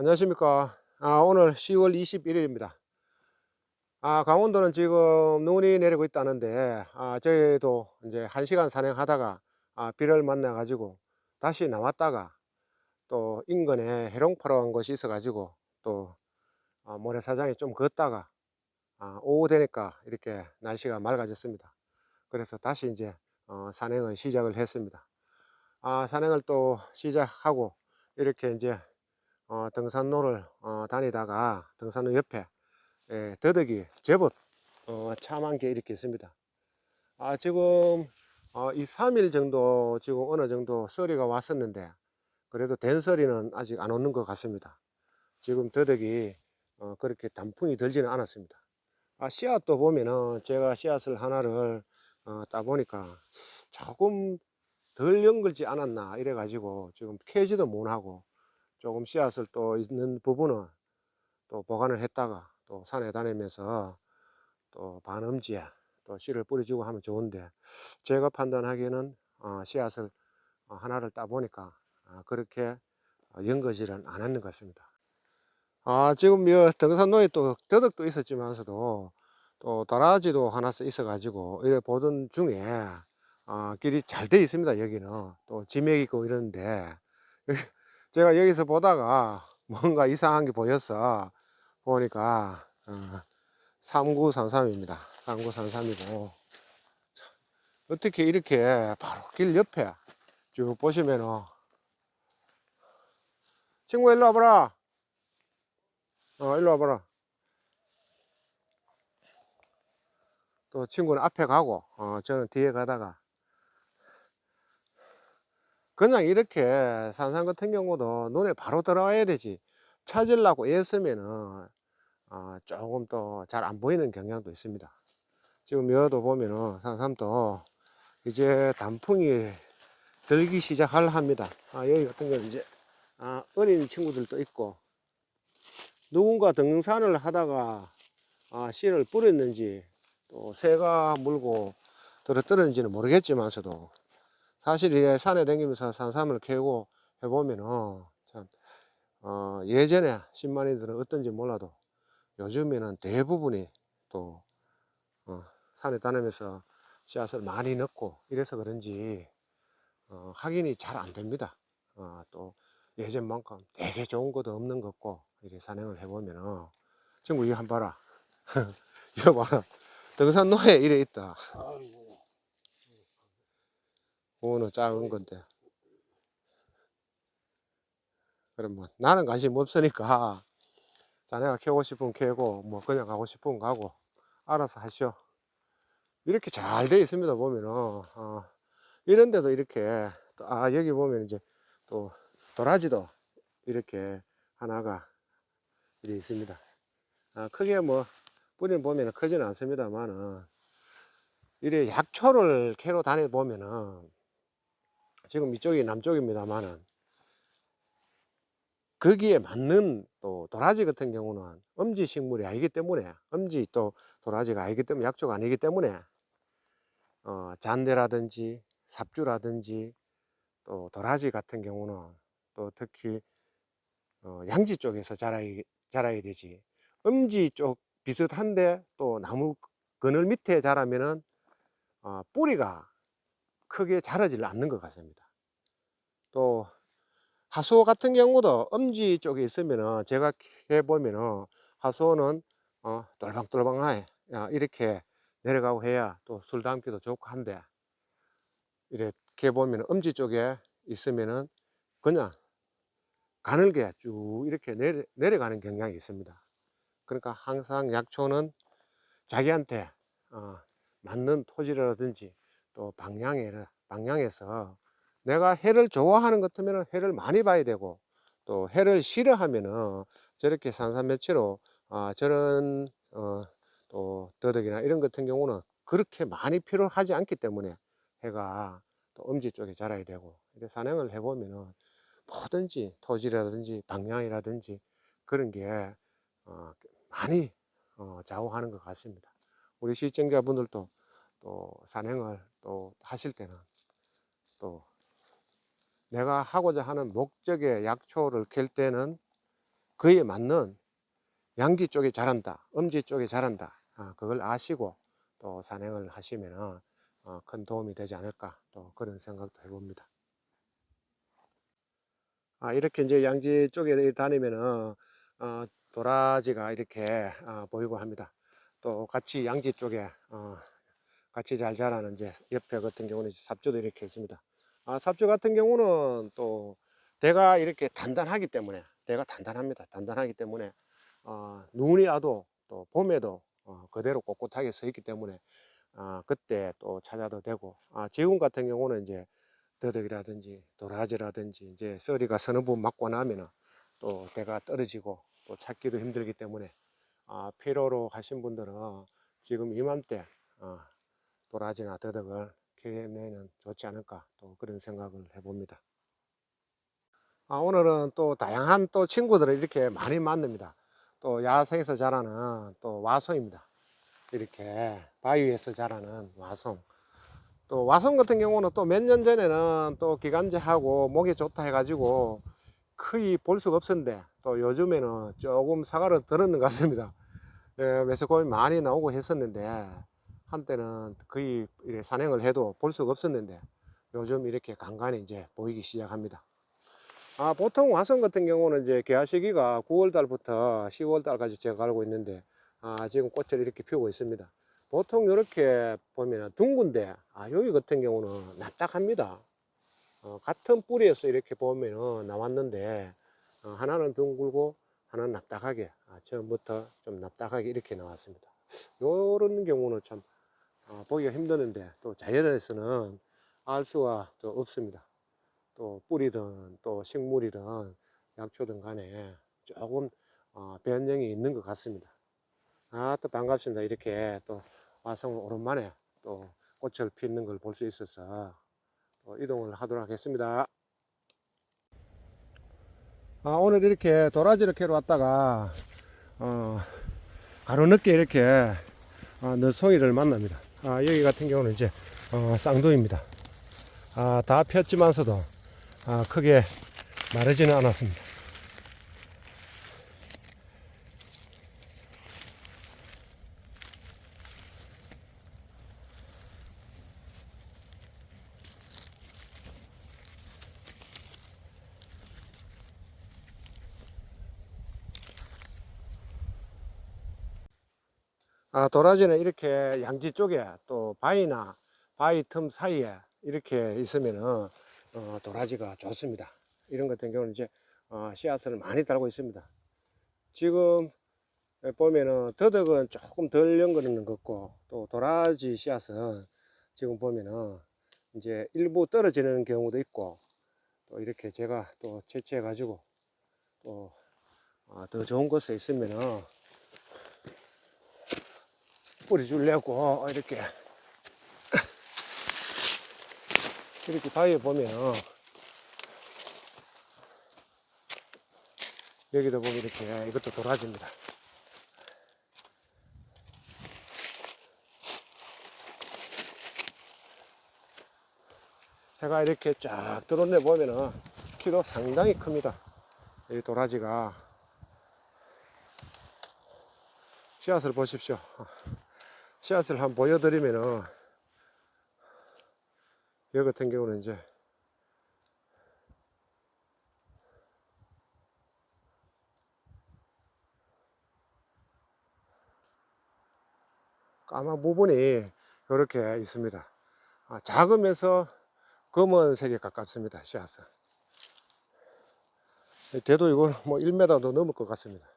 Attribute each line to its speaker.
Speaker 1: 안녕하십니까. 아, 오늘 10월 21일입니다. 아, 강원도는 지금 눈이 내리고 있다는데, 아, 저희도 이제 한 시간 산행하다가, 아, 비를 만나 가지고, 다시 나왔다가, 또 인근에 해롱파로한 곳이 있어 가지고, 또, 아, 모래사장에 좀 걷다가, 아, 오후 되니까 이렇게 날씨가 맑아졌습니다. 그래서 다시 이제, 어, 산행을 시작을 했습니다. 아, 산행을 또 시작하고, 이렇게 이제 어, 등산로를 어, 다니다가 등산로 옆에 예, 더덕이 제법 어, 참한 게 이렇게 있습니다. 아, 지금 어, 2, 3일 정도 지금 어느 정도 서리가 왔었는데 그래도 된서리는 아직 안 오는 것 같습니다. 지금 더덕이 어, 그렇게 단풍이 들지는 않았습니다. 아, 씨앗도 보면은 제가 씨앗을 하나를 어, 따보니까 조금 덜 연글지 않았나 이래가지고 지금 캐지도 못하고 조금 씨앗을 또 있는 부분은 또 보관을 했다가 또 산에 다니면서 또 반음지에 또 씨를 뿌려주고 하면 좋은데 제가 판단하기에는 어, 씨앗을 어, 하나를 따 보니까 어, 그렇게 어, 연거지는 않았는 것 같습니다. 아 지금 이 등산로에 또 더덕도 있었지만서도 또 다라지도 하나씩 있어 가지고 이래 보던 중에 어, 길이 잘 돼 있습니다 여기는 또 지맥 있고 이러는데 제가 여기서 보다가 뭔가 이상한 게 보였어. 보니까 어, 3933입니다. 3933이고 어떻게 이렇게 바로 길 옆에 쭉 보시면은 친구 일로 와봐라. 어 일로 와봐라. 또 친구는 앞에 가고 어, 저는 뒤에 가다가 그냥 이렇게 산삼 같은 경우도 눈에 바로 들어와야 되지. 찾으려고 애쓰면은 어, 조금 또 잘 안 보이는 경향도 있습니다. 지금 여도 보면은 산삼도 이제 단풍이 들기 시작할 합니다. 아, 여기 같은 경우는 이제 아, 어린 친구들도 있고 누군가 등산을 하다가 아, 씨를 뿌렸는지 또 새가 물고 들어뜨렸는지는 모르겠지만서도 사실 이 산에 다니면서 산삼을 캐고 해보면은 참 어, 예전에 신만이들은 어떤지 몰라도 요즘에는 대부분이 또 어, 산에 다니면서 씨앗을 많이 넣고 이래서 그런지 어, 확인이 잘 안 됩니다. 어, 또 예전만큼 되게 좋은 것도 없는 것 같고 이렇게 산행을 해보면은 친구 이거 한번 봐라. 이거 봐라. 등산로에 이래 있다. 그거는 작은 건데. 그럼 뭐 나는 관심 없으니까 자네가 캐고 싶으면 캐고 뭐 그냥 가고 싶으면 가고 알아서 하시오. 이렇게 잘 돼 있습니다 보면은 어, 이런데도 이렇게 또, 아 여기 보면 이제 또 도라지도 이렇게 하나가 이렇게 있습니다. 아, 크게 뭐 뿌리는 보면은 크지는 않습니다만은 이래 약초를 캐러 다니 보면은 지금 이쪽이 남쪽입니다만은 거기에 맞는 또 도라지 같은 경우는 엄지 식물이 아니기 때문에 엄지 또 도라지가 아니기 때문에 약초가 아니기 때문에 어, 잔대라든지 삽주라든지 또 도라지 같은 경우는 또 특히 어, 양지 쪽에서 자라야, 자라야 되지. 엄지 쪽 비슷한데 또 나무 그늘 밑에 자라면은 어, 뿌리가 크게 자라질 않는 것 같습니다. 또 하수호 같은 경우도 엄지 쪽에 있으면은 제가 해보면은 하수호는 어, 똘방똘방하게 이렇게 내려가고 해야 또 술 담기도 좋고 한데 이렇게 보면 엄지 쪽에 있으면은 그냥 가늘게 쭉 이렇게 내려, 내려가는 경향이 있습니다. 그러니까 항상 약초는 자기한테 어, 맞는 토지라든지 또 방향에, 방향에서 내가 해를 좋아하는 것 같으면 해를 많이 봐야 되고 또 해를 싫어하면은 저렇게 산산매치로 아, 저런 어, 또 더덕이나 이런 같은 경우는 그렇게 많이 필요하지 않기 때문에 해가 또 엄지 쪽에 자라야 되고 이렇게 산행을 해보면은 뭐든지 토지라든지 방향이라든지 그런 게 어, 많이 어, 좌우하는 것 같습니다. 우리 시청자분들도 또 산행을 또 하실 때는 또 내가 하고자 하는 목적의 약초를 캘 때는 그에 맞는 양지 쪽에 자란다, 음지 쪽에 자란다. 아, 그걸 아시고 또 산행을 하시면 어, 큰 도움이 되지 않을까 또 그런 생각도 해봅니다. 아, 이렇게 이제 양지 쪽에 다니면은 어, 도라지가 이렇게 어, 보이고 합니다. 또 같이 양지 쪽에 어, 같이 잘 자라는 이제 옆에 같은 경우는 삽주도 이렇게 있습니다. 아, 삽주 같은 경우는 또 대가 이렇게 단단하기 때문에 대가 단단합니다. 단단하기 때문에 어, 눈이 와도 또 봄에도 어, 그대로 꼿꼿하게 서 있기 때문에 아, 그때 또 찾아도 되고 아, 지금 같은 경우는 이제 더덕이라든지 도라지라든지 이제 썰이가 서너 분 맞고 나면은 또 대가 떨어지고 또 찾기도 힘들기 때문에 아, 필요로 하신 분들은 지금 이맘때 아, 도라지나 더덕을 캐내면 좋지 않을까 또 그런 생각을 해봅니다. 아, 오늘은 또 다양한 또 친구들을 이렇게 많이 만납니다. 또 야생에서 자라는 또 와송입니다. 이렇게 바위에서 자라는 와송. 또 와송 같은 경우는 또 몇 년 전에는 또 기관지하고 목이 좋다 해가지고 거의 볼 수가 없었는데 또 요즘에는 조금 사과를 들었는 것 같습니다. 예, 매서곰이 많이 나오고 했었는데 한때는 거의 산행을 해도 볼 수가 없었는데 요즘 이렇게 간간히 이제 보이기 시작합니다. 아, 보통 와성 같은 경우는 이제 개화 시기가 9월 달부터 10월 달까지 제가 알고 있는데 아, 지금 꽃을 이렇게 피우고 있습니다. 보통 이렇게 보면 둥근데 아, 여기 같은 경우는 납작합니다. 어, 같은 뿌리에서 이렇게 보면 나왔는데 어, 하나는 둥글고 하나는 납작하게 아, 처음부터 좀 납작하게 이렇게 나왔습니다. 이런 경우는 참 어, 보기가 힘드는데 또 자연에서는 알 수가 또 없습니다. 또 뿌리든 또 식물이든 약초든 간에 조금 어, 변형이 있는 것 같습니다. 아, 또 반갑습니다. 이렇게 또 와서 오랜만에 또 꽃을 피는 걸 볼 수 있어서 또 이동을 하도록 하겠습니다. 아, 오늘 이렇게 도라지를 캐러 왔다가 어, 하루 늦게 이렇게 어, 너송이를 만납니다. 아, 여기 같은 경우는 이제 어, 쌍둥이입니다. 아, 다 폈지만서도 아, 크게 마르지는 않았습니다. 아, 도라지는 이렇게 양지 쪽에 또 바위나 바위 틈 사이에 이렇게 있으면은 어, 도라지가 좋습니다. 이런 같은 경우는 이제 어, 씨앗을 많이 달고 있습니다. 지금 보면은 더덕은 조금 덜 연거리는 것 같고 또 도라지 씨앗은 지금 보면은 이제 일부 떨어지는 경우도 있고 또 이렇게 제가 또 채취해 가지고 또 더 좋은 곳에 있으면은 뿌리 줄려고 이렇게 이렇게 바위에 보면 여기도 보면 이렇게 이것도 도라지입니다. 해가 이렇게 쫙 들어오네 보면은 키도 상당히 큽니다. 이 도라지가 씨앗을 보십시오. 씨앗을 한번 보여드리면은 여기 같은 경우는 이제 까만 부분이 이렇게 있습니다. 아, 작으면서 검은색에 가깝습니다. 씨앗은. 대도 이거 뭐 1m도 넘을 것 같습니다.